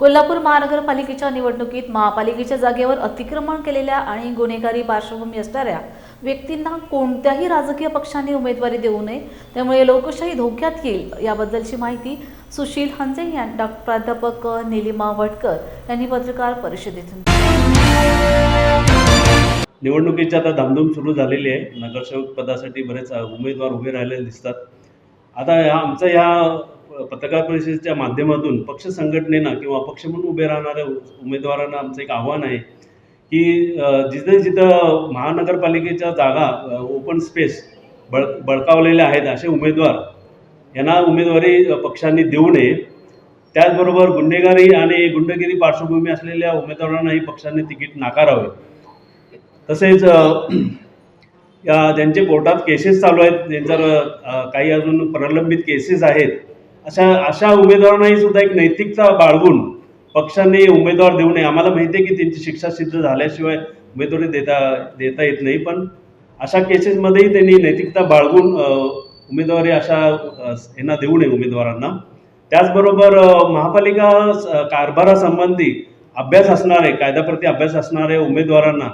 कोल्हापूर महानगरपालिकेच्या निवडणुकीत महापालिकेच्या जागेवर अतिक्रमण केलेल्या आणि गुन्हेगारी पार्श्वभूमी असणाऱ्या व्यक्तींना कोणत्याही राजकीय पक्षाने उमेदवारी देऊ नये त्यामुळे लोकशाही धोक्यात येईल याबद्दलची माहिती सुशील हंजे या प्राध्यापक निलिमा भटकर यांनी पत्रकार परिषदेतून निवडणुकीची आता धामधूम सुरू झालेली आहे. नगरसेवक पदासाठी बरेच उमेदवार उभे राहिलेले दिसतात. आता आमचं या पत्रकार परिषदेच्या माध्यमातून पक्ष संघटनेनं किंवा पक्ष म्हणून उभे राहणाऱ्या उमेदवारांना आमचं एक आव्हान आहे की जिथे जिथं महानगरपालिकेच्या जागा ओपन स्पेस बळ बळकावलेल्या आहेत असे उमेदवार यांना उमेदवारी पक्षांनी देऊ नये. त्याचबरोबर गुन्हेगारी आणि गुंडगिरी पार्श्वभूमी असलेल्या उमेदवारांनाही पक्षांनी तिकीट नाकारावे. तसेच या ज्यांचे कोर्टात केसेस चालू आहेत ज्यांच्यावर काही अजून प्रलंबित केसेस आहेत अशा अशा उमेदवारांनाही सुद्धा एक नैतिकता बाळगून पक्षाने उमेदवार देऊ नये. आम्हाला माहिती आहे की त्यांची शिक्षा सिद्ध झाल्याशिवाय उमेदवारी देता देता येत नाही पण अशा केसेसमध्येही त्यांनी नैतिकता बाळगून उमेदवारी अशा यांना देऊ नये उमेदवारांना. त्याचबरोबर महापालिका कारभारासंबंधी अभ्यास असणारे कायद्याप्रती अभ्यास असणारे उमेदवारांना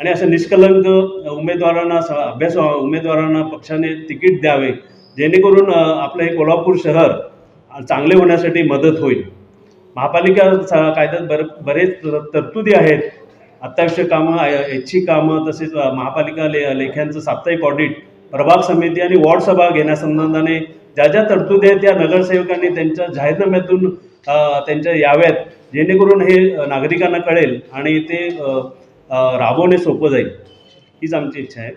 आणि अशा निष्कलंक उमेदवारांना अभ्यास उमेदवारांना पक्षाने तिकीट द्यावे जेणेकरून आपलं हे कोल्हापूर शहर चांगले होण्यासाठी मदत होईल. महापालिका कायद्यात बर बरेच तरतुदी आहेत. अत्यावश्यक कामं ऐच्छिक कामं तसेच महापालिका ले लेख्यांचं साप्ताहिक ऑडिट प्रभाग समिती आणि वॉर्ड सभा घेण्यासंबंधाने ज्या ज्या तरतुदी आहेत त्या नगरसेवकांनी त्यांच्या जाहीरनाम्यातून त्यांच्या याव्यात जेणेकरून हे नागरिकांना कळेल आणि ते राबवणे सोपं जाईल. हीच आमची इच्छा आहे.